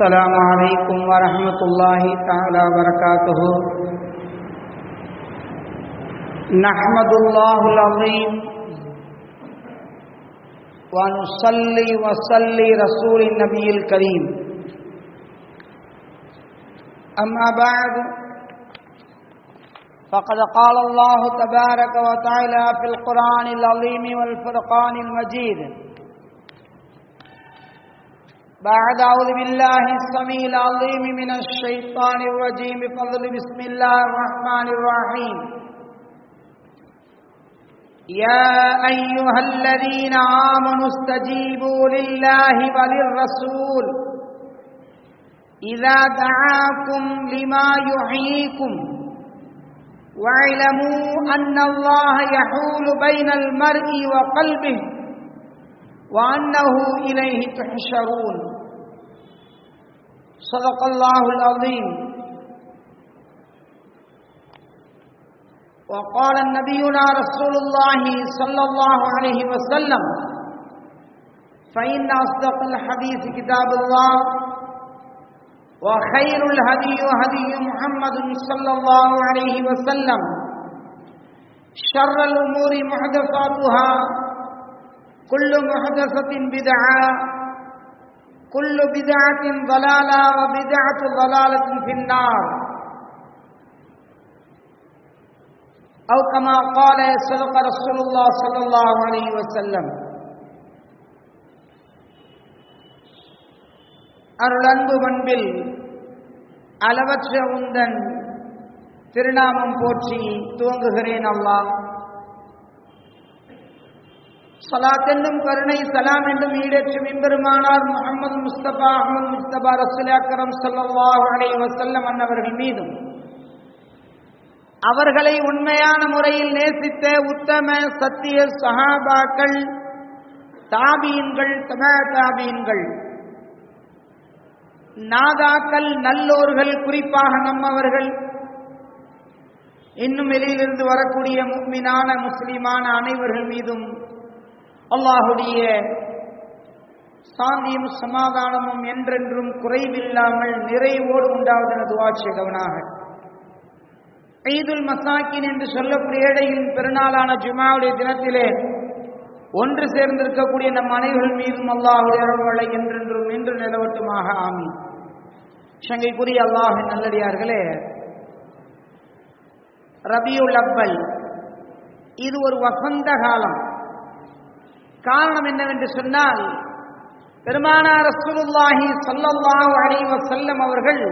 السلام عليكم ورحمة الله تعالى وبركاته. نحمد الله العظيم ونصلي وصلي رسول النبي الكريم أما بعد فقد قال الله تبارك وتعالى في القرآن العظيم والفرقان المجيد بعد أعوذ بالله السميع العظيم من الشيطان الرجيم. بفضل بسم الله الرحمن الرحيم. يا أيها الذين آمنوا استجيبوا لله وللرسول. إذا دعاكم لما يحييكم. واعلموا أن الله يحول بين المرء وقلبه. وأنه إليه تحشرون. صدق الله العظيم. وقال النبينا رسول الله صلى الله عليه وسلم فإن أصدق الحديث كتاب الله وخير الهدي هدي محمد صلى الله عليه وسلم شر الأمور محدثاتها كل محدثة بدعة كل بدعة ضلالة وبدعة ضلالة في النار أو كما قال صدق رسول الله صلى الله عليه وسلم அருளன்பு பண்பில் அளவற்ற உந்தன் திருநாமம் போற்றி துவங்குகிறேன் அல்லாஹ் சலாத் என்னும் கருணை சலாம் என்றும் ஈடேற்றும் இம்பெருமானார் முகமது முஸ்தபா அஹமது முஸ்தபா ரசுல் அக்கரம் சல்லாஹ் அலை வசல்லம் அன்னவர்கள் மீதும். அவர்களை உண்மையான முறையில் நேசித்த உத்தம சத்திய சஹாபாக்கள் தாபீன்கள் தம தாபீன்கள் நாதாக்கள் நல்லோர்கள் குறிப்பாக நம்மவர்கள். இன்னும் வெளியிலிருந்து வரக்கூடிய முக்மினான முஸ்லிமான அனைவர்கள் மீதும் அல்லாஹுடைய சாந்தியும் சமாதானமும் என்றென்றும் குறைவில்லாமல் நிறைவோடு உண்டாவது என துவாட்சியகவனாக ஈதுல் மசாக்கின் என்று சொல்லக்கூடிய ஏழையின் பெருநாளான ஜுமாவுடைய தினத்திலே ஒன்று சேர்ந்திருக்கக்கூடிய நம் அனைவர்கள் மீதும் அல்லாஹுடைய அருள்களை என்றென்றும் நின்று நிலவட்டுமாக ஆமி சங்கைக்குரிய அல்லாஹின் நல்லடியார்களே ரபியுல் அப்பல் இது ஒரு வசந்த காலம். காரணம் என்னவென்று சொன்னால் பெருமானார் ரசூலுல்லாஹி சல்லல்லாஹு அலைவ செல்லம் அவர்கள்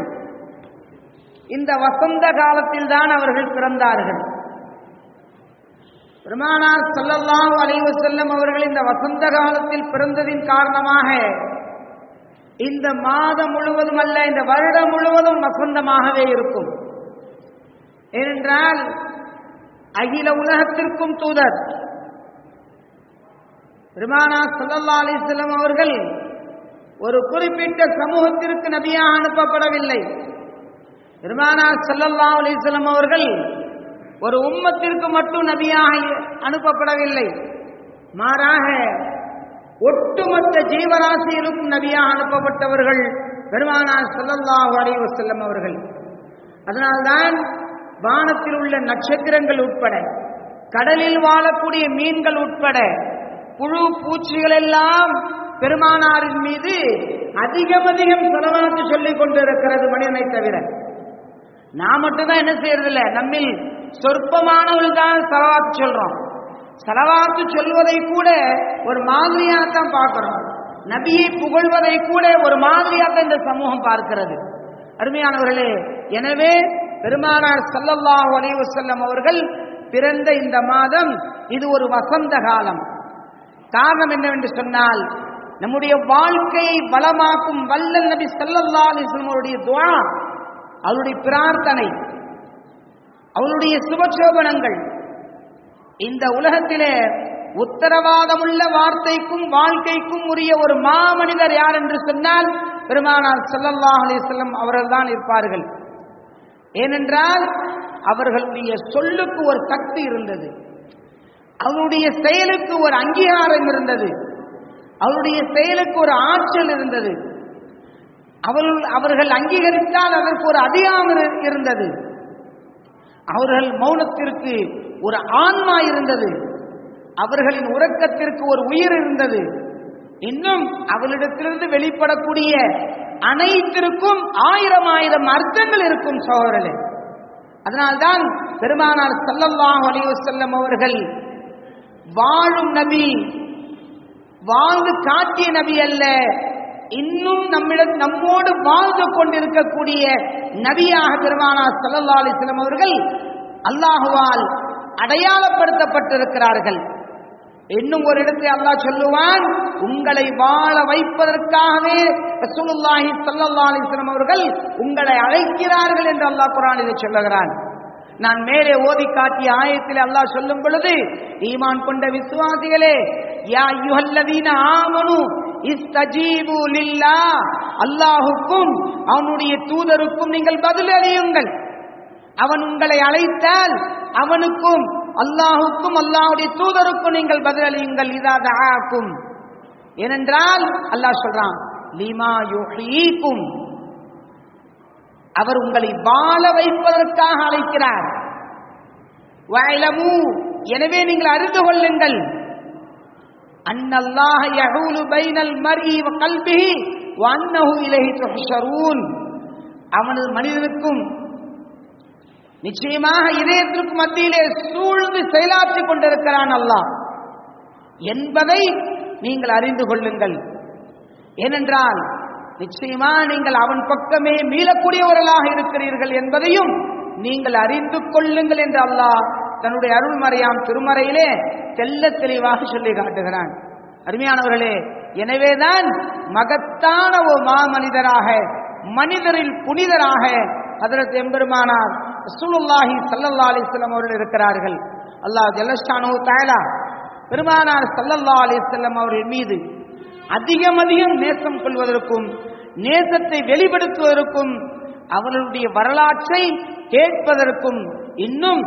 இந்த வசந்த காலத்தில் தான் அவர்கள் பிறந்தார்கள். பெருமானார் சல்லல்லாஹு அலைவ செல்லம் அவர்கள் இந்த வசந்த காலத்தில் பிறந்ததின் காரணமாக இந்த மாதம் முழுவதும் அல்ல இந்த வருடம் முழுவதும் வசந்தமாகவே இருக்கும். ஏனென்றால் அகில உலகத்திற்கும் தூதர். பெருமானா சல்லல்லா அலிஸ்லம் அவர்கள் ஒரு குறிப்பிட்ட சமூகத்திற்கு நபியாக அனுப்பப்படவில்லை. பெருமானா சல்லல்லா அலிஸ்லம் அவர்கள் ஒரு உம்மத்திற்கு மட்டும் நபியாக அனுப்பப்படவில்லை. மாறாக ஒட்டுமொத்த ஜீவராசியிலும் நபியாக அனுப்பப்பட்டவர்கள் பெருமானா சல்லல்லாஹு அலைஹி செல்லம் அவர்கள். அதனால்தான் வானத்தில் உள்ள நட்சத்திரங்கள் உட்பட கடலில் வாழக்கூடிய மீன்கள் உட்பட புழு பூச்சிகள் எல்லாம் பெருமானாரின் மீது அதிகம் அதிகம் செலவாக்கு சொல்லிக் கொண்டிருக்கிறது மனிதனை தவிர. நான் மட்டும்தான் என்ன செய்யறதில்ல. நம்மில் சொற்பமானவர்கள் தான் செலவாத்து சொல்றோம். செலவாத்து சொல்வதை கூட ஒரு மாதிரியாக தான் பார்க்கிறோம். நபியை புகழ்வதை கூட ஒரு மாதிரியாக தான் இந்த சமூகம் பார்க்கிறது. அருமையானவர்களே எனவே பெருமானார் சல்லல்லாஹ் அலைவசல்லம் அவர்கள் பிறந்த இந்த மாதம் இது ஒரு வசந்த காலம். காரணம் என்னவென்று சொன்னால் நம்முடைய வாழ்க்கையை பலமாக்கும் வல்லல் நபி சல்லல்லா அலிஸ்லமருடைய துவா அவருடைய பிரார்த்தனை அவருடைய சுபசோபனங்கள் இந்த உலகத்திலே உத்தரவாதமுள்ள வார்த்தைக்கும் வாழ்க்கைக்கும் உரிய ஒரு மாமனிதர் யார் என்று சொன்னால் பெருமானார் சல்லல்லாஹ் அலிஸ்லம் அவர்கள் தான் இருப்பார்கள். ஏனென்றால் அவர்களுடைய சொல்லுக்கு ஒரு சக்தி இருந்தது. அவருடைய செயலுக்கு ஒரு அங்கீகாரம் இருந்தது. அவருடைய செயலுக்கு ஒரு ஆற்றல் இருந்தது. அவர்கள் அவர்கள் அங்கீகரித்தால் அதற்கு ஒரு அதிகாரம் இருந்தது. அவர்கள் மௌனத்திற்கு ஒரு ஆன்மா இருந்தது. அவர்களின் உறக்கத்திற்கு ஒரு உயிர் இருந்தது. இன்னும் அவளிடத்திலிருந்து வெளிப்படக்கூடிய அனைத்திற்கும் ஆயிரம் ஆயிரம் அர்த்தங்கள் இருக்கும் சோழர்களே அதனால்தான் பெருமானார் ஸல்லல்லாஹு அலைஹி அவர்கள் வாழும் நபி. வாழ்ந்து காட்டிய நபி அல்ல. இன்னும் நம்மிடம் நம்மோடு வாழ்ந்து கொண்டிருக்கக்கூடிய நபியாக பெருமானா சல்லா அலைஹி அவர்கள் அல்லாஹுவால் அடையாளப்படுத்தப்பட்டிருக்கிறார்கள். இன்னும் ஒரு இடத்தில் அல்லாஹ் சொல்லுவான் உங்களை வாழ வைப்பதற்காகவே ரசூலுல்லாஹி சல்லா அலைஹி அவர்கள் உங்களை அழைக்கிறார்கள் என்று அல்லாஹ் குரானில் சொல்லுகிறான். நான் மேலே ஓதி காட்டிய ஆயத்தில் அல்லாஹ் சொல்லும் பொழுது ஈமான் கொண்ட விசுவாசிகளே யா அய்யுஹல்லதீன ஆமனு இஸ்தஜீபு லில்லா. அல்லாஹுக்கும் அவனுடைய தூதருக்கும் நீங்கள் பதில் அளியுங்கள். அவன் உங்களை அழைத்தால் அவனுக்கும் அல்லாஹுக்கும் அல்லாஹுடைய தூதருக்கும் நீங்கள் பதிலளியுங்கள் இதா ஆக்கும் ஏனென்றால் அல்லாஹ் சொல்றான் லிமா யுஹீக்கும். அவர் உங்களை வாழ வைப்பதற்காக அழைக்கிறார். வயலமு. எனவே நீங்கள் அறிந்து கொள்ளுங்கள். அன்னல்லாஹ யஹூலு பைனல் மர்இ வ கல்பிஹி வ அன்னஹு இலைஹி துஹ்ஷரூன். அவனது மனிதனுக்கும் நிச்சயமாக இதயத்திற்கு மத்தியிலே சூழ்ந்து செயலாற்றிக் கொண்டிருக்கிறான் அல்லாஹ். என்பதை நீங்கள் அறிந்து கொள்ளுங்கள். ஏனென்றால் நிச்சயமா நீங்கள் அவன் பக்கமே மீளக்கூடியவர்களாக இருக்கிறீர்கள் என்பதையும் நீங்கள் அறிந்து கொள்ளுங்கள் என்று அல்லாஹ் தன்னுடைய அருள்மறையாம் திருமறையிலே தெல்ல தெளிவாக சொல்லி காட்டுகிறான். அருமையானவர்களே எனவேதான் மகத்தான ஒரு மாமனிதராக மனிதரில் புனிதராக அதற்கு எம்பெருமானார் ரசூலுல்லாஹி சல்லல்லா அலிஸ்லம் அவர்கள் இருக்கிறார்கள். அல்லாஹ் ஜல்லஷானு தாயலா பெருமானார் சல்லல்லா அலிஸ்லம் அவர்கள் மீது அதிகம் அதிகம் நேசம் கொள்வதற்கும் நேசத்தை வெளிப்படுத்துவதற்கும் அவர்களுடைய வரலாற்றை கேட்பதற்கும் இன்னும்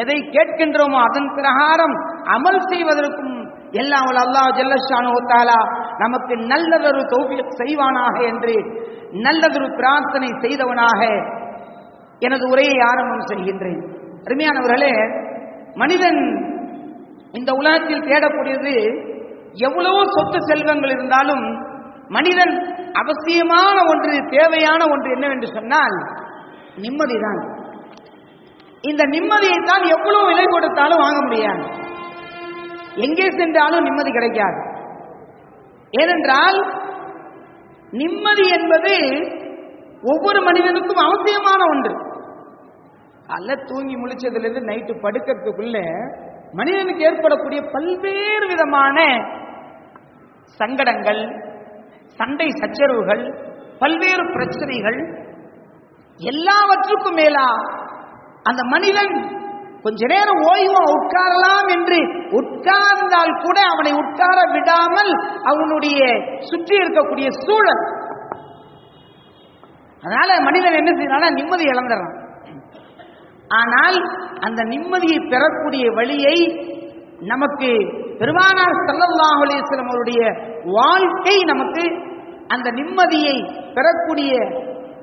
எதை கேட்கின்றோமோ அதன் பிரகாரம் அமல் செய்வதற்கும் எல்லாம் அவள் அல்லாஹ் ஜல்லஷானு தாலா நமக்கு நல்லதொரு தௌஃபீக் செய்வானாக என்று நல்லதொரு பிரார்த்தனை செய்தவனாக எனது உரையை ஆரம்பம் செய்கின்றேன். அருமையானவர்களே மனிதன் இந்த உலகத்தில் தேடக்கூடியது எவ்வளவோ சொத்து செல்வங்கள் இருந்தாலும் மனிதன் அவசியமான ஒன்று தேவையான ஒன்று என்னவென்று சொன்னால் நிம்மதிதான். இந்த நிம்மதியை தான் எவ்வளவு விலை கொடுத்தாலும் வாங்க முடியாது. எங்கே சென்றாலும் நிம்மதி கிடைக்காது. ஏனென்றால் நிம்மதி என்பது ஒவ்வொரு மனிதனுக்கும் அவசியமான ஒன்று. அல்ல தூங்கி முழிச்சதுலேருந்து நைட்டு படுக்கிறதுக்குள்ள மனிதனுக்கு ஏற்படக்கூடிய பல்வேறு விதமான சங்கடங்கள் சண்டை சச்சரவுகள் பல்வேறு பிரச்சனைகள் எல்லாவற்றுக்கும் மேலா அந்த மனிதன் கொஞ்ச நேரம் ஓய்வா உட்காரலாம் என்று உட்கார்ந்தால் கூட அவனை உட்கார விடாமல் அவனுடைய சுற்றி இருக்கக்கூடிய சூழல். அதனால மனிதன் என்ன செய்யறான் நிம்மதி இழந்துடுறான் ஆனால் அந்த நிம்மதியை பெறக்கூடிய வழியை நமக்கு பெருமானார் ஸல்லல்லாஹு அவருடைய வாழ்க்கை நமக்கு அந்த நிம்மதியை பெறக்கூடிய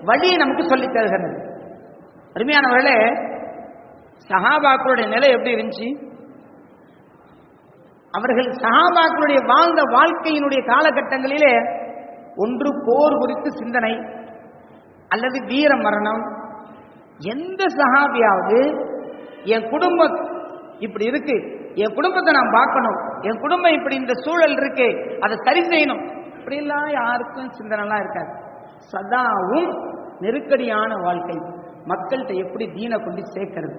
வழியை நமக்கு சொல்லித் தருகிறது. அருமையானவர்களே சஹாபாக்களுடைய நிலை எப்படி இருந்துச்சு? அவர்கள் சஹாபாக்களுடைய வாழ்ந்த வாழ்க்கையினுடைய காலகட்டங்களிலே ஒன்று போர் குறித்து சிந்தனை அல்லது வீர மரணம் எந்த சஹாபியாவது என் குடும்பம் இப்படி இருக்கு என் குடும்பத்தை நான் பார்க்கணும் என் குடும்பம் இப்படி இந்த சூழல் இருக்கு அதை சரி செய்யணும். இப்படிலாம் யாருக்கும் சிந்தனைலாம் இருக்காது. சதாவும் நெருக்கடியான வாழ்க்கை. மக்கள்கிட்ட எப்படி தீனை கொண்டு சேர்க்கறது?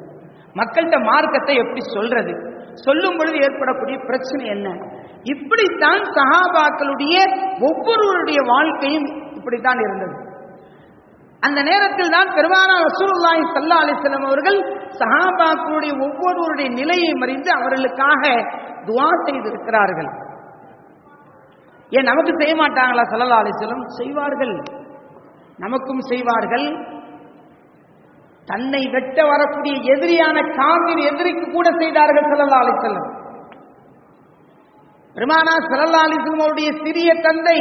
மக்கள்கிட்ட மார்க்கத்தை எப்படி சொல்றது? சொல்லும் பொழுது ஏற்படக்கூடிய பிரச்சனை என்ன? இப்படித்தான் சஹாபாக்களுடைய ஒவ்வொருவருடைய வாழ்க்கையும் இப்படித்தான் இருந்தது. அந்த நேரத்தில் தான் பெருமானா ரசூலுல்லாஹி சல்லா அலிஸ்லம் அவர்கள் சஹாபாக்களுடைய ஒவ்வொருவருடைய நிலையை மறிந்து அவர்களுக்காக துவா செய்திருக்கிறார்கள். ஏன் நமக்கு செய்ய மாட்டாங்களா? சல்லா அலிஸ்லம் செய்வார்கள். நமக்கும் செய்வார்கள். தன்னை வெட்ட வரக்கூடிய எதிரியான காவிரி எதிரிக்கு கூட செய்தார்கள் சல்லா அலிஸ்லம் பெருமானா பெருமானார் அலிஸ்லம் அவருடைய சிறிய தந்தை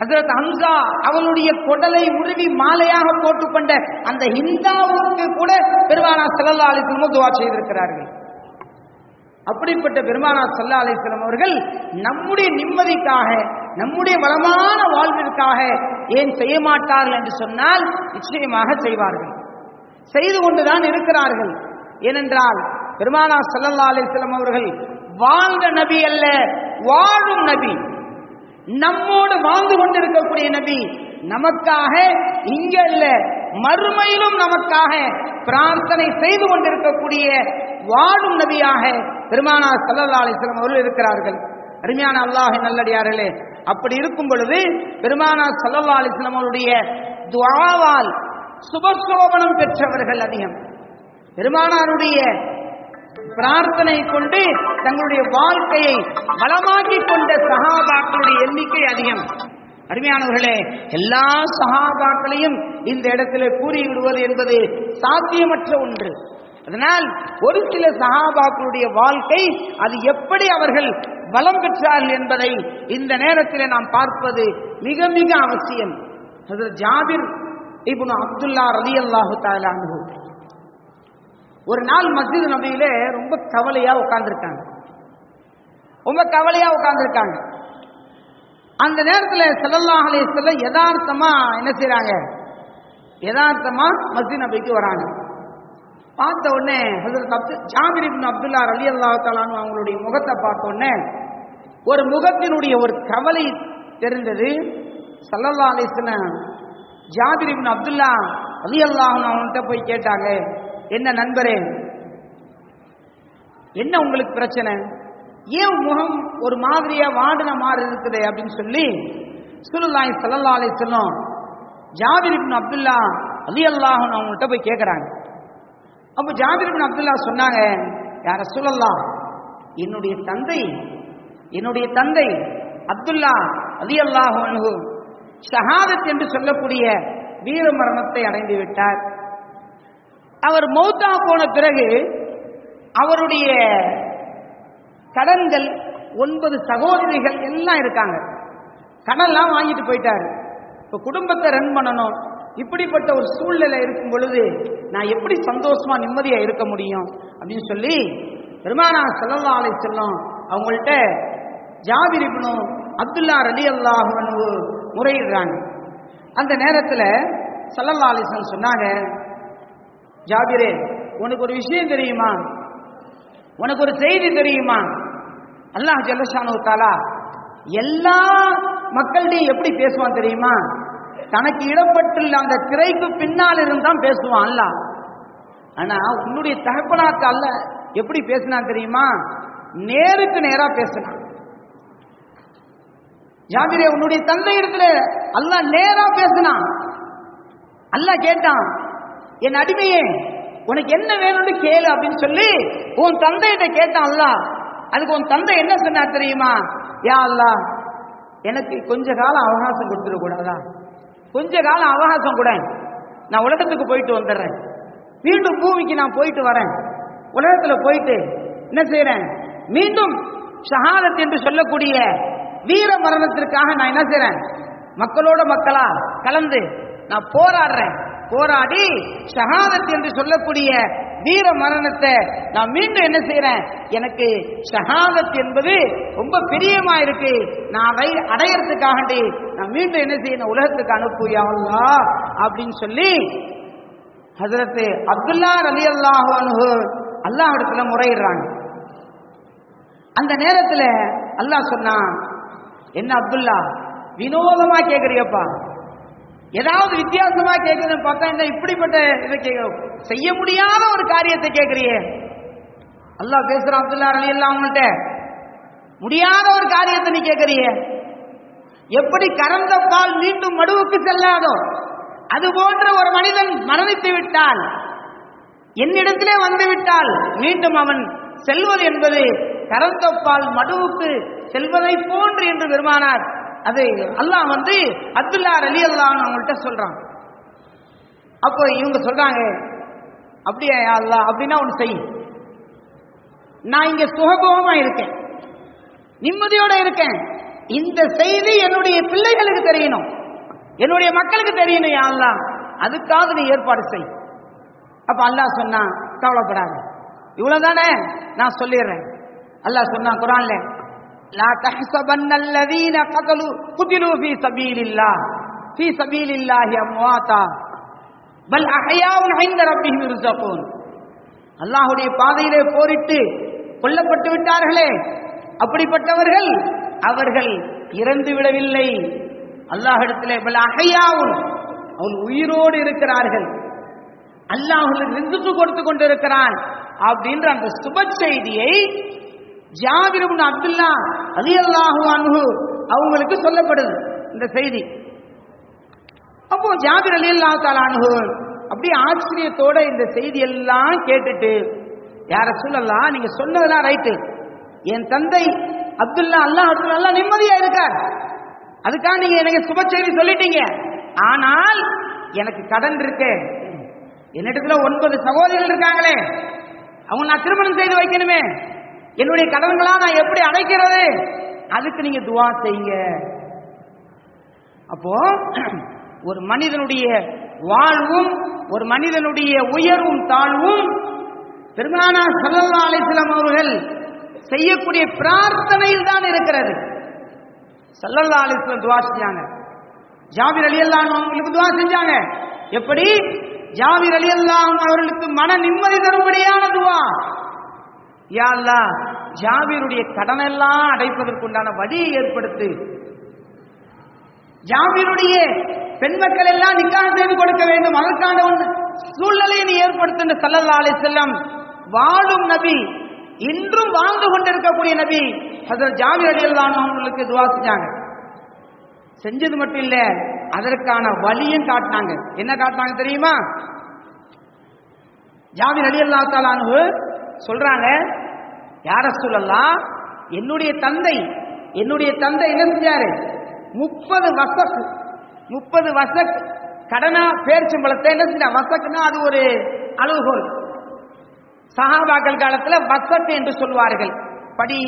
ஹசரத் ஹம்சா அவளுடைய குடலை உருவி மாலையாக போட்டுக்கொண்ட அந்த ஹிந்தாவுக்கு கூட பெருமானா சல்லல்லா அலிஸ்லமும் துவா செய்திருக்கிறார்கள். அப்படிப்பட்ட பெருமானா சல்லா அலிஸ்லாம் அவர்கள் நம்முடைய நிம்மதிக்காக நம்முடைய வளமான வாழ்விற்காக ஏன் செய்ய மாட்டார்கள் என்று சொன்னால் நிச்சயமாக செய்வார்கள். செய்து கொண்டுதான் இருக்கிறார்கள். ஏனென்றால் பெருமானா சல்லல்லா அலிஸ்லாம் அவர்கள் வாழ்ந்த நபி அல்ல வாழும் நபி. நம்மோடு வாழ்ந்து கொண்டிருக்கக்கூடிய நபி நமக்காக இங்க இல்ல மறுமையிலும் நமக்காக பிரார்த்தனை செய்து கொண்டிருக்கக்கூடிய வாழும் நபியாக பெருமானார் சல்லல்லா அலிஸ்லாம் அவர்கள் இருக்கிறார்கள். அருமையான அல்லாஹ் நல்லடியார்களே அப்படி இருக்கும் பொழுது பெருமானார் சல்லல்லா அலிஸ்லாம் அவருடைய துவாவால் சுபசோபனம் பெற்றவர்கள் அதிகம். பெருமானாருடைய பிரார்த்தனை கொண்டு தங்களுடைய வாழ்க்கையை வளமாக்கிக் கொண்ட சகாபாக்களுடைய எண்ணிக்கை அதிகம். அருமையானவர்களே எல்லா சகாபாக்களையும் இந்த இடத்துல கூறிவிடுவது என்பது சாத்தியமற்ற ஒன்று. அதனால் ஒரு சில சகாபாக்களுடைய வாழ்க்கை அது எப்படி அவர்கள் பலம் பெற்றார்கள் என்பதை இந்த நேரத்தில் நாம் பார்ப்பது மிக மிக அவசியம். ஜாபிர் இப்னு அப்துல்லா ரலி அல்லாஹு தாலானு ஒரு நாள் மஸ்ஜித் நபியில ரொம்ப கவலையா உட்கார்ந்துருக்காங்க. ரொம்ப கவலையா உட்கார்ந்துருக்காங்க. அந்த நேரத்தில் ஸல்லல்லாஹு அலைஹி யதார்த்தமா என்ன செய்யறாங்க யதார்த்தமா மஸ்ஜித் நபிக்கு வராங்க. பார்த்த உடனே ஹசரத் அப்து ஜாபிர் இப்னு அப்துல்லா ரலியல்லாஹு தஆலானு அவங்களுடைய முகத்தை பார்த்த உடனே ஒரு முகத்தினுடைய ஒரு கவலை தெரிந்தது. சல்லல்லா அலைஹி ஜாபிர் இப்னு அப்துல்லா ரலியல்லாஹு அவன்கிட்ட போய் கேட்டாங்க. என்ன நண்பரே? என்ன உங்களுக்கு பிரச்சனை? ஏன் முகம் ஒரு மாதிரியா வாடின மாதிரி இருக்குது அப்படின்னு சொல்லி சுல்லாய் சல்லா அலை சொல்லும் ஜாபிர் இப்னு அப்துல்லா அலி அல்லாஹ் அவங்கள்ட்ட போய் கேட்குறாங்க அப்போ ஜாபிர் இப்னு அப்துல்லா சொன்னாங்க யார சுழல்லா என்னுடைய தந்தை என்னுடைய தந்தை அப்துல்லா அலி அல்லாஹ் ஷஹாதத் என்று சொல்லக்கூடிய வீர மரணத்தை அடைந்து விட்டார். அவர் மௌத்தா போன பிறகு அவருடைய கடன்கள் ஒன்பது சகோதரிகள் எல்லாம் இருக்காங்க. கடன்லாம் வாங்கிட்டு போயிட்டாரு. இப்ப குடும்பத்தை ரன் பண்ணணும். இப்படிப்பட்ட ஒரு சூழ்நிலை இருக்கும் பொழுது நான் எப்படி சந்தோஷமா நிம்மதியா இருக்க முடியும்? அப்படின்னு சொல்லி பெருமானா செல்லல்லா அலை செல்லும் அவங்கள்ட்ட ஜாபிர் இப்னு அப்துல்லா ரலி அல்லாஹ் முறையிடுறாங்க. அந்த நேரத்தில் சல்லல்லா அலிசன் சொன்னாங்க ஜாபிரே உனக்கு ஒரு விஷயம் தெரியுமா? உனக்கு ஒரு செய்தி தெரியுமா? அல்லாஹ் ஜல்லஷானு தாலா எல்லா மக்கள்கிட்டையும் எப்படி பேசுவான் தெரியுமா? தனக்கு இடப்பட்டுள்ள அந்த திரைக்கு பின்னால் இருந்தான் பேசுவான் அல்லாஹ். ஆனா உன்னுடைய தகப்பனாக்கு அல்ல எப்படி பேசினான் தெரியுமா? நேருக்கு நேரா பேசினான். ஜாபிரே உன்னுடைய தந்தை இடத்துல அல்லாஹ் நேரா பேசினான். அல்லாஹ் கேட்டான் என் அடிமையே உனக்கு என்ன வேணும்னு கேளு அப்படின்னு சொல்லி உன் தந்தையிட்ட கேட்டான் அதுக்கு உன் தந்தை என்ன சொன்னார் தெரியுமா? யா அல்லா எனக்கு கொஞ்ச காலம் அவகாசம் கொடுத்துட கூடாதா? கொஞ்ச காலம் அவகாசம் கூட. நான் உலகத்துக்கு போயிட்டு வந்துடுறேன். மீண்டும் பூமிக்கு நான் போயிட்டு வரேன். உலகத்துல போயிட்டு என்ன செய்யறேன் மீண்டும் ஷஹாதத் என்று சொல்லக்கூடிய வீர மரணத்திற்காக நான் என்ன செய்யறேன் மக்களோட மக்களா கலந்து நான் போராடுறேன். போராடி ஷஹாதத் என்று சொல்லக்கூடிய வீர மரணத்தை நான் மீண்டும் என்ன செய்யறேன் எனக்கு ஷஹாதத் என்பது ரொம்ப பிரியமா இருக்கு நான் அதை அடையறதுக்காகண்டி நான் மீண்டும் என்ன செய்யணும் உலகத்துக்கு அனுப்புயா அப்படின்னு சொல்லி ஹசரத்து அப்துல்லா அலி அல்லாஹு அல்லாஹ் இடத்துல முறையிடுறாங்க. அந்த நேரத்துல அல்லாஹ் சொன்னான் என்ன அப்துல்லா வினோதமா கேக்குறியப்பா. ஏதாவது வித்தியாசமா கேட்கணும் பார்த்தா என்ன இப்படிப்பட்ட இதை கேட்க செய்ய முடியாத ஒரு காரியத்தை கேட்கறியே அல்லாஹ் பேசுற அப்துல்லா அலி அல்லா அவங்கள்ட்ட முடியாத ஒரு காரியத்தை நீ கேட்கறியே எப்படி கறந்த பால் மீண்டும் மடுவுக்கு செல்லாதோ அது போன்ற ஒரு மனிதன் மரணித்து விட்டால் என்னிடத்திலே வந்துவிட்டால் மீண்டும் அவன் செல்வது என்பது கரந்தப்பால் மடுவுக்கு செல்வதை போன்று என்று பெருமானார் அது அல்லாஹ் வந்து அப்துல்லா அலி அல்லான்னு அவங்கள்ட்ட சொல்றான். அப்போ இவங்க சொல்றாங்க அப்படியா அல்லாஹ்? அப்படின்னா ஒன்று செய். நான் இங்க சுகபோகமா இருக்கேன். நிம்மதியோட இருக்கேன். இந்த செய்தி என்னுடைய பிள்ளைகளுக்கு தெரியணும். என்னுடைய மக்களுக்கு தெரியணும் யா அல்லா அதுக்காக நீ ஏற்பாடு செய். அப்ப அல்லாஹ் சொன்னா கவலைப்படாத. இவ்வளவுதானே? நான் சொல்லிடுறேன். அல்லாஹ் சொன்னா குரான்ல லா தஹ்சபன்ன அல்லதீன கதலு குதிலு ஃபீ சபீலில்லாஹ் ஃபீ சபீலில்லாஹி அம்வாதா பல் அஹ்யாவுன் இன்த ரப்பிஹிம் யுர்ஸகூன் அல்லாஹுடைய பாதையிலே போரிட்டு கொல்லப்பட்டு விட்டார்களே. அப்படிப்பட்டவர்கள் அவர்கள் இறந்து விடவில்லை. அல்லாஹ்விடத்திலே பல் அஹ்யாவுன் அவன் உயிரோடு இருக்கிறார்கள். அல்லாஹ் அவர்களுக்கு ரிசுக்கு கொடுத்து கொண்டிருக்கிறான் அப்படின்ற அந்த சுப செய்தியை ஜாபிரபுன் அப்துல்லா அலி அல்லாஹு அன்ஹு அவங்களுக்கு சொல்லப்படுது இந்த செய்தி. அப்போ ஜாபிர் அலி அல்லா அனுகு அப்படியே ஆச்சரியத்தோட இந்த செய்தி எல்லாம் கேட்டுட்டு யார சொல்லலாம் நீங்க சொன்னதெல்லாம் ரைட்டு. என் தந்தை அப்துல்லா அல்லா அப்துல்லா நிம்மதியா இருக்கார். அதுக்காக நீங்க எனக்கு சுப செய்தி சொல்லிட்டீங்க. ஆனால் எனக்கு கடன் இருக்கு. என்னிடத்துல ஒன்பது சகோதரிகள் இருக்காங்களே. அவங்க நான் திருமணம் செய்து வைக்கணுமே. என்னுடைய கடன்களா நான் எப்படி அடைக்கிறது அதுக்கு நீங்க துவா செய்யுங்க. அப்போ ஒரு மனிதனுடைய வாழ்வும் ஒரு மனிதனுடைய உயர்வும் தாழ்வும் பெருமானா சல்லல்லா அலிஸ்லாம் அவர்கள் செய்யக்கூடிய பிரார்த்தனையில் தான் இருக்கிறது. சல்லல்லா அலிஸ்லாம் துவா செஞ்சாங்க. ஜாபிர் அலி அல்லாஹ் அவங்களுக்கு துவா செஞ்சாங்க. எப்படி? ஜாபிர் அலி அல்லாம் அவர்களுக்கு மன நிம்மதி தரும்படியான துவா. யா அல்லா ஜாபீருடைய கடனெல்லாம் அடைப்பதற்குண்டான வழியை ஏற்படுத்து. ஜாபீருடைய பெண் மக்கள் எல்லாம் நிக்காக செய்து கொடுக்க வேண்டும். அதற்கான ஒரு சூழ்நிலையை நீ ஏற்படுத்துன்னு சல்லல்லா அலைஹி செல்லம் வாழும் நபி இன்றும் வாழ்ந்து கொண்டிருக்கக்கூடிய நபி ஹசரத் ஜாபீர் அடியல்லான அவங்களுக்கு துவா செஞ்சாங்க. செஞ்சது மட்டும் இல்ல அதற்கான வழியும் காட்டினாங்க. என்ன காட்டினாங்க தெரியுமா? ஜாபீர் அலியல்லா தாலானு சொல்றாங்க யார சொல்லலாம்? என்னுடைய தந்தை. என்னுடைய தந்தை என்ன செஞ்சாரு? முப்பது வசக்கு முப்பது வசக். கடனா பேர்ச்சம்பளத்தை என்ன செஞ்சா வசக்குன்னா அது ஒரு அளவுகோல் சஹாபாக்கள் காலத்துல வசக்கு என்று சொல்வார்கள். படி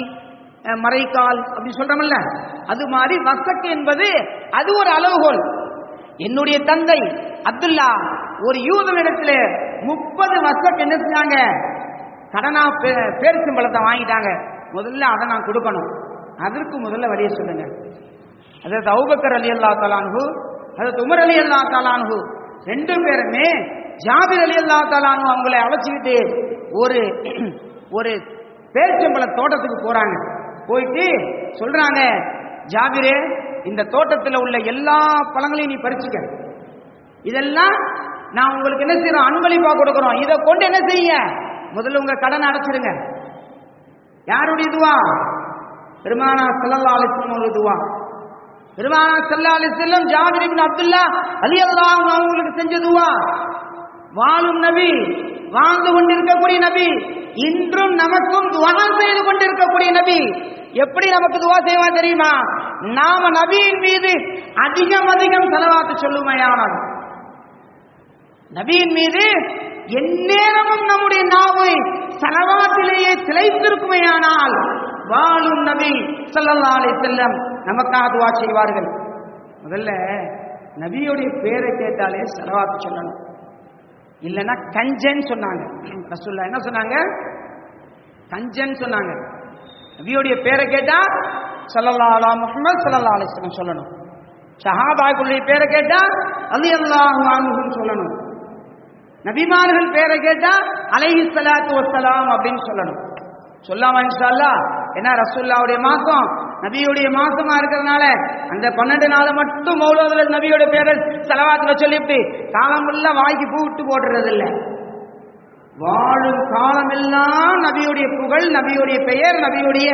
மறைக்கால் அப்படி சொல்றோம்ல. அது மாதிரி வசக்கு என்பது அது ஒரு அளவுகோல் என்னுடைய தந்தை அப்துல்லா ஒரு யூதனிடத்துல முப்பது வசக்கு என்ன செஞ்சாங்க? கடனா பே- பேரிச்சம்பழத்தை வாங்கிட்டாங்க. முதல்ல அதை நான் கொடுக்கணும். அதற்கு முதல்ல வழியை சொல்லுங்க. அது அவுபக்கர் அலி அல்லா தலான்ஹு அதாவது உமர் அலி அல்லா தலான்ஹு ரெண்டு பேருமே ஜாபிர் அலி அல்லா தலான்ஹு அவங்களை அழைச்சிக்கிட்டு ஒரு ஒரு பேரிச்சம்பழ தோட்டத்துக்கு போறாங்க. போயிட்டு சொல்றாங்க ஜாபிரே இந்த தோட்டத்தில் உள்ள எல்லா பழங்களையும் நீ பறிச்சுக்க. இதெல்லாம் நான் உங்களுக்கு என்ன செய்யறோம் அன்பளிப்பா கொடுக்குறோம். இதை கொண்டு என்ன செய்யுங்க முதல்ல உங்க கடனை அடைச்சிருங்க. யாருடைய இதுவா பெருமானா ஸல்லல்லாஹு அலைஹி வஸல்லம் ஒரு துவா. பெருமானா ஸல்லல்லாஹு அலைஹி வஸல்லம் அப்துல்லா அலி அல்லாஹ் அவங்களுக்கு செஞ்சதுவா வாழும் நபி வாழ்ந்து கொண்டிருக்கக்கூடிய நபி இன்றும் நமக்கும் துவா செய்து கொண்டிருக்கக்கூடிய நபி. எப்படி நமக்கு துவா செய்வான் தெரியுமா? நாம நபியின் மீது அதிகம் அதிகம் செலவாத்து சொல்லுமையானால் நபியின் மீது எந்நேரமும் நம்முடைய நாவை செலவாத்திலேயே திளைத்திருக்குமையானால் வாழும் நபி ஸல்லல்லாஹு செல்லம் நமக்காக துவா செய்வார்கள். முதல்ல நபியுடைய பேரை கேட்டாலே செலவாத்து சொல்லணும். இல்லைன்னா கஞ்சன் சொன்னாங்க. ரசூல்லா என்ன சொன்னாங்க? கஞ்சன் சொன்னாங்க. நபியுடைய பேரை கேட்டா ஸல்லல்லாஹு முகமது முஹம்மது ஸல்லல்லாஹு சொல்லணும். ஷஹாபாக்களுடைய பேரை கேட்டா அலி அல்லாஹு சொல்லணும். நபிமார்கள் பேரை கேட்டா அலைஹி சலாத்து வசலாம் அப்படின்னு சொல்லணும். சொல்லாமா இன்ஷா அல்லாஹ் ஏன்னா ரசூல்லாவுடைய மாசம் நபியுடைய மாசமா இருக்கிறதுனால அந்த பன்னெண்டு நாள் மட்டும் மௌலூதுல நபியோட பேரை செலவாத்துல சொல்லிவிட்டு காலம் வாய்க்கு பூ விட்டு போடுறது இல்ல வாழும் காலமெல்லாம் நபியுடைய புகழ் நபியுடைய பெயர் நபியுடைய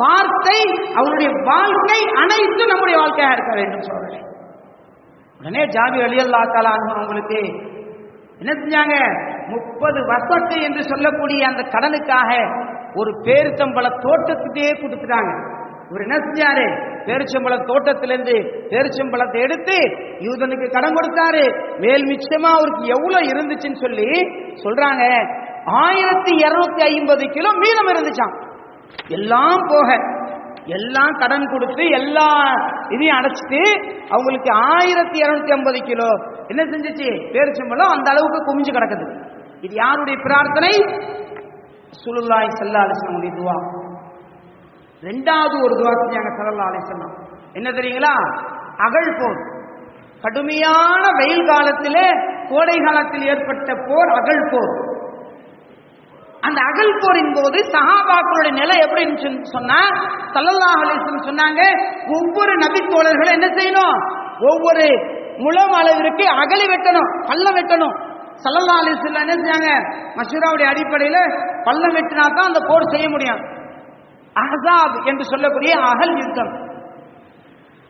வார்த்தை அவருடைய வாழ்க்கை அனைத்து நம்முடைய வாழ்க்கையா இருக்க வேண்டும் சொல்றேன் உடனே ஜாபி அலி அல்லா அவங்களுக்கு என்ன செஞ்சாங்க? முப்பது வசத்து என்று சொல்லக்கூடிய அந்த கடனுக்காக ஒரு பேரிச்சம்பழ தோட்டத்துக்கே கொடுத்துட்டாங்க. இவர் என்ன செஞ்சாரு? பேரிச்சம்பளம் தோட்டத்திலிருந்து பேரிச்சம்பளத்தை எடுத்து யூதனுக்கு கடன் கொடுத்தாரு. மேல் மிச்சமா அவருக்கு எவ்வளவு இருந்துச்சுன்னு சொல்லி சொல்றாங்க. ஆயிரத்தி இருநூத்தி ஐம்பது கிலோ மீதம் இருந்துச்சாம். எல்லாம் போக எல்லாம் கடன் கொடுத்து எல்லா இதையும் அடைச்சிட்டு அவங்களுக்கு ஆயிரத்தி இருநூத்தி ஐம்பது கிலோ. என்ன செஞ்சிச்சு? பேரிச்சம்பளம் அந்த அளவுக்கு குமிஞ்சு கிடக்குது. இது யாருடைய பிரார்த்தனை? சுலுல்லாய் செல்லா அலிஸ்லாமுடைய துவா. ரெண்டாவது ஒரு துவா செஞ்சாங்க சல்லா அலிஸ்லாம் என்ன தெரியுங்களா? அகழ் போர். கடுமையான வெயில் காலத்திலே கோடை காலத்தில் ஏற்பட்ட போர் அகழ் போர். அந்த அகல் போரின் போது சஹாபாக்களுடைய நிலை எப்படி சொன்னா சல்லல்லாஹு அலைஹி சொன்னாங்க ஒவ்வொரு நபி தோழர்களும் என்ன செய்யணும்? ஒவ்வொரு முழம் அளவிற்கு அகலி வெட்டணும் பள்ளம் வெட்டணும். சல்லல்லா அலிஸ்ல என்ன செஞ்சாங்க? மஷூராவுடைய அடிப்படையில பள்ளம் வெட்டினா தான் அந்த போர் செய்ய முடியும். அஹசாப் என்று சொல்லக்கூடிய அகல் யுத்தம்.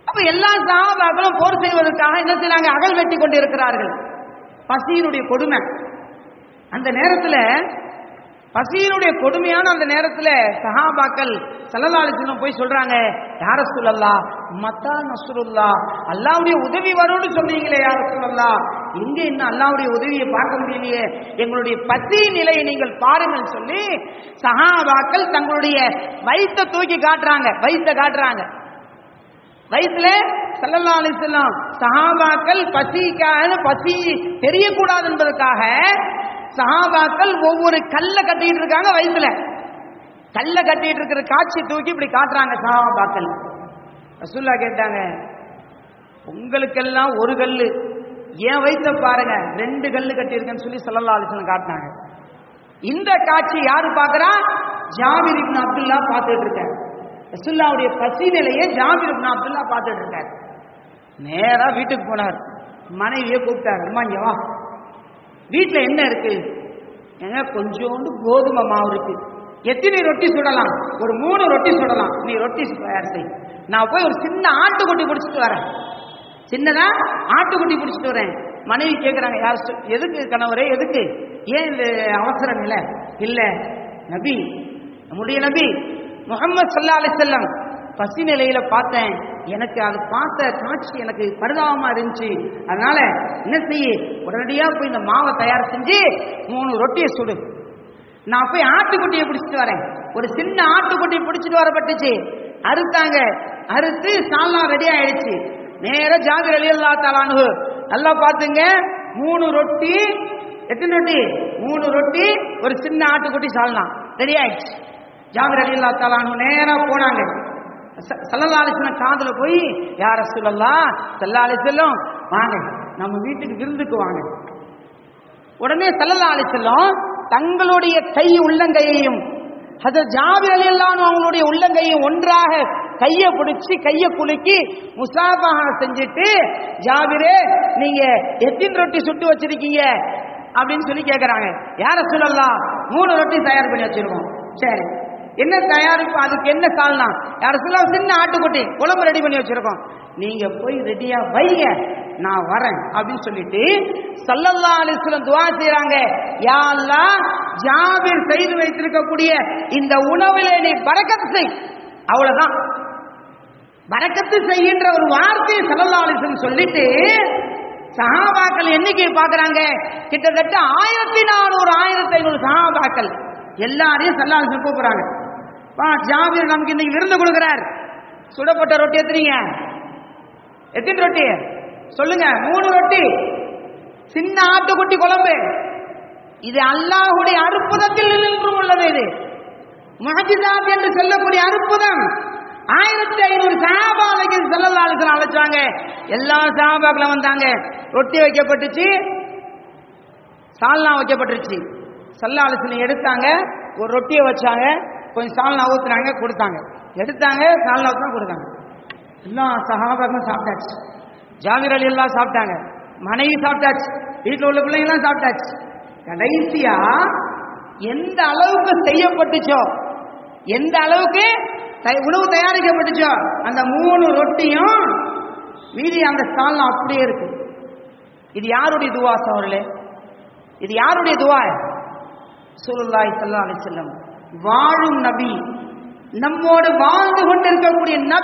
அப்ப எல்லா சஹாபாக்களும் போர் செய்வதற்காக என்ன செய்யறாங்க? அகல் வெட்டி கொண்டு இருக்கிறார்கள் பசியினுடைய கொடுமை. அந்த நேரத்துல பசியினுடைய கொடுமையான அந்த நேரத்தில் சஹாபாக்கள் சல்லல்லாஹு போய் சொல்றாங்க யார சொல்லல்லா மத்தா நசுருல்லா அல்லாவுடைய உதவி வரும்னு சொன்னீங்களே யார சொல்லல்லா எங்க இன்னும் அல்லாவுடைய உதவியை பார்க்க முடியலையே. எங்களுடைய பசி நிலையை நீங்கள் பாருங்கள் சொல்லி சஹாபாக்கள் தங்களுடைய வயித்தை தூக்கி காட்டுறாங்க வயித்தை காட்டுறாங்க. வயசுல சல்லல்லா அலிஸ்லாம் சஹாபாக்கள் பசிக்காக பசி தெரியக்கூடாது என்பதற்காக சஹாபாக்கள் ஒவ்வொரு கல்ல கட்டிட்டு இருக்காங்க வயிற்றுல கல்ல கட்டிட்டு இருக்கிற காட்சி தூக்கி இப்படி காட்டுறாங்க சஹாபாக்கள் ரசூல்லா கேட்டாங்க உங்களுக்கெல்லாம் ஒரு கல்லு. ஏன் வைத்த பாருங்க ரெண்டு கல்லு கட்டியிருக்கேன்னு சொல்லி சொல்லலா அலிசன் காட்டினாங்க. இந்த காட்சி யாரு பார்க்கறா? ஜாபிர் இப்னு அப்துல்லா பார்த்துட்டு இருக்காரு ரசுல்லாவுடைய பசி நிலையை ஜாபிர் இப்னு அப்துல்லா பார்த்துட்டு இருக்காரு நேரா வீட்டுக்கு போனார். மனைவியை கூப்பிட்டார் அம்மா இங்க வா. வீட்டில் என்ன இருக்கு? ஏங்க கொஞ்சோண்டு கோதுமை மாவு இருக்கு. எத்தனை ரொட்டி சுடலாம்? ஒரு மூணு ரொட்டி சுடலாம். நீ ரொட்டி தயார் செய் நான் போய் ஒரு சின்ன ஆட்டுக்குட்டி பிடிச்சிட்டு வரேன். சின்னதா ஆட்டுக்குட்டி பிடிச்சிட்டு வரேன். மனைவி கேட்குறாங்க யார் எதுக்கு கணவரே எதுக்கு? ஏன் இந்த அவசரம் இல்லை? இல்லை நபி நம்முடைய நபி முகமது சல்லா அலிசல்லம் பசி நிலையில பார்த்தேன். எனக்கு அது பார்த்த காட்சி எனக்கு பரிதாபமா இருந்துச்சு. அதனால என்ன செய்ய உடனடியா போய் இந்த மாவை தயார் செஞ்சு மூணு ரொட்டியை சுடு. நான் போய் ஆட்டுக்குட்டியை பிடிச்சிட்டு வரேன். ஒரு சின்ன ஆட்டுக்குட்டியை பிடிச்சிட்டு வரப்பட்டுச்சு. அறுத்தாங்க. அறுத்து சால்லாம் ரெடி ஆயிடுச்சு. நேர ஜாதி அலி அல்லா தாலானு நல்லா பாத்துங்க மூணு ரொட்டி. எத்தனை ரொட்டி? மூணு ரொட்டி ஒரு சின்ன ஆட்டுக்குட்டி சால்னா. ரெடி ஆயிடுச்சு. ஜாபிர் அலி அல்லா தாலானு நேரா போனாங்க. ச- சல்லல்லா போய் யார சொல்லலாம் சல்லா அலிசல்லம் வாங்க நம்ம வீட்டுக்கு விருந்துக்கு வாங்க. உடனே சல்லல்லா அலிசல்லம் தங்களுடைய கை உள்ளங்கையையும் அது ஜாபிர் அலி அவங்களுடைய உள்ளங்கையும் ஒன்றாக கையை பிடிச்சி கையை குலுக்கி முசாபஹா செஞ்சுட்டு ஜாபிரே நீங்க எத்தின் ரொட்டி சுட்டு வச்சிருக்கீங்க? அப்படின்னு சொல்லி கேட்கறாங்க யார சொல்லலாம் மூணு ரொட்டி தயார் பண்ணி வச்சிருக்கோம். சரி. என்ன தயாரிப்பு? அதுக்கு என்ன சால்னா யார சொல்ல சின்ன ஆட்டுக்குட்டி குழம்பு ரெடி பண்ணி வச்சிருக்கோம். நீங்க போய் ரெடியா வைங்க. நான் வரேன் அப்படின்னு சொல்லிட்டு சல்லல்லா அலிஸ்லம் துவா செய்யறாங்க யா அல்லாஹ் ஜாபிர் செய்து வைத்திருக்கக்கூடிய இந்த உணவிலே நீ பறக்கத்து செய். அவ்வளவுதான். பறக்கத்து செய்கின்ற ஒரு வார்த்தையை சல்லல்லா அலிஸ்லம் சொல்லிட்டு சஹாபாக்கள் எண்ணிக்கை பாக்குறாங்க கிட்டத்தட்ட ஆயிரத்தி நானூறு ஆயிரத்தி ஐநூறு சஹாபாக்கள் எல்லாரையும் சல்லா கூப்பிடுறாங்க. ஜாபீர் நமக்கு இன்னைக்கு விருந்து கொடுக்கிறார். சுடப்பட்ட ரொட்டி எத்தனீங்க? எத்தனை ரொட்டி? சொல்லுங்க மூணு ரொட்டி. சின்ன ஆட்டுக்குட்டி குழம்பு. இது அல்லாஹுடைய அற்புதத்தில் நின்று உள்ளது இது. மஹஜிதாத் என்று சொல்லக்கூடிய அற்புதம். ஆயிரத்தி ஐநூறு சாபாலைகள் செல்லலாளுக்கு அழைச்சாங்க. எல்லா சாபாக்களும் வந்தாங்க. ரொட்டி வைக்கப்பட்டுச்சு. சால்னா வைக்கப்பட்டுருச்சு. சல்லா எடுத்தாங்க. ஒரு ரொட்டியை வச்சாங்க. கொஞ்சம் சால்னா ஊத்துனாங்க கொடுத்தாங்க. எடுத்தாங்க சால்னா ஊத்துனா கொடுத்தாங்க. எல்லா சஹாபாக்களும் சாப்பிட்டாச்சு. ஜாவிர் அலி எல்லாம் சாப்பிட்டாங்க. மனைவி சாப்பிட்டாச்சு. வீட்டில் உள்ள பிள்ளைங்களாம் சாப்பிட்டாச்சு. கடைசியா எந்த அளவுக்கு செய்யப்பட்டுச்சோ எந்த அளவுக்கு த- உணவு தயாரிக்கப்பட்டுச்சோ அந்த மூணு ரொட்டியும் மீதி அந்த ஸ்டால்ல அப்படியே இருக்கு. இது யாருடைய துவா சோழர்களே இது யாருடைய துவா? சூலுல்லாஹி ஸல்லல்லாஹு அலைஹி வஸல்லம். வாழும் நபி. நம்மோடு வாழ்ந்து கொண்டிருக்கக்கூடிய நபி